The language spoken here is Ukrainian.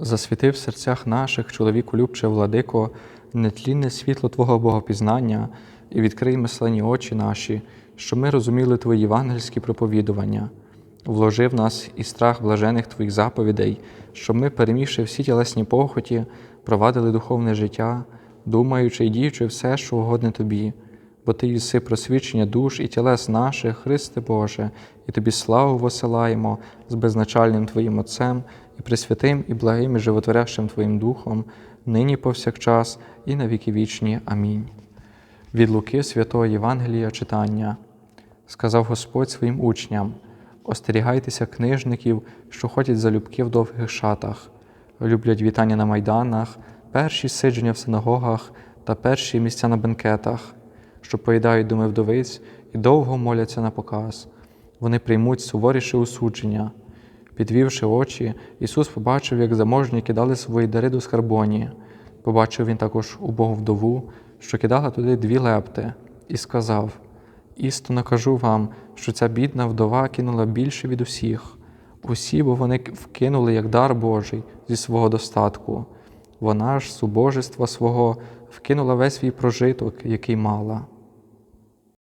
Засвіти в серцях наших, чоловіку любче владико, нетлінне світло Твого Богопізнання і відкрий мислені очі наші, щоб ми розуміли Твої євангельські проповідування. Вложи в нас і страх блажених Твоїх заповідей, щоб ми, перемігши всі тілесні похоті, провадили духовне життя, думаючи і діючи все, що угодне Тобі, бо Ти єси просвічення душ і тілес наших, Христе Боже, і Тобі славу восилаємо з безначальним Твоїм Отцем і пресвятим і благим і животворящим Твоїм Духом, нині повсякчас і на віки вічні. Амінь. Від Луки Святого Євангелія читання. Сказав Господь своїм учням: остерігайтеся книжників, що ходять залюбки в довгих шатах, люблять вітання на майданах, перші сидження в синагогах та перші місця на бенкетах, що поїдають думи вдовиць і довго моляться на показ. Вони приймуть суворіше осудження. Підвівши очі, Ісус побачив, як заможні кидали свої дари до скарбоні. Побачив він також убогу вдову, що кидала туди дві лепти, і сказав: Істинно кажу вам, що ця бідна вдова кинула більше від усіх. Усі, бо вони вкинули як дар Божий зі свого достатку. Вона ж з убожества свого вкинула весь свій прожиток, який мала.